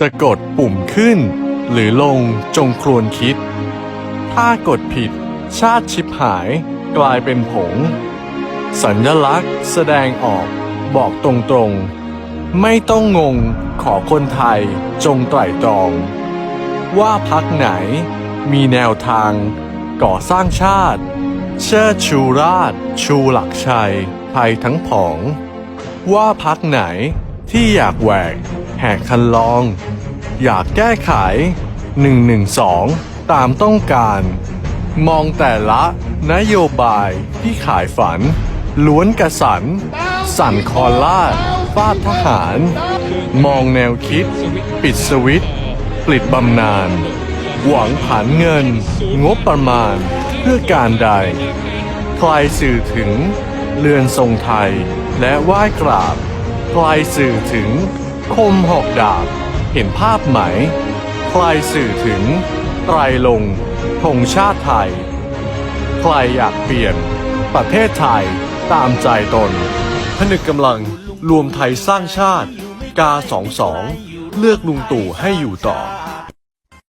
จะกดปุ่มขึ้น หรือลงจงครวญคิด ถ้ากดผิด ชาติชิบหายกลายเป็นผง สัญลักษณ์แสดงออกบอกตรงๆ ไม่ต้องงงขอคนไทยจงไตร่ตรอง ว่าพักไหนมีแนวทาง ก่อสร้างชาติ เชิดชูราช ชูหลักชัยไทยทั้งผอง ว่าพักไหนที่อยากแหวก หกคันลอง อยากแก้ไข 112 ตามต้องการ มองแต่ละนโยบายที่ขายฝัน ล้วนกระสัน สั่นคอลาดฟาดทหาร มองแนวคิด ปิดสวิตปลิดบำนาญหวังผันเงิน งบประมาณเพื่อการใดใครสื่อถึงเรือนทรงไทยและไหว้กราบใครสื่อถึง คมหอกดาบ เห็นภาพไหม ใครสื่อถึงไตรลงธงชาติไทย ใครอยากเปลี่ยน ประเทศไทยตามใจตน พนึกกำลังรวมไทยสร้างชาติ กา 22 เลือกลุงตู่ให้อยู่ต่อ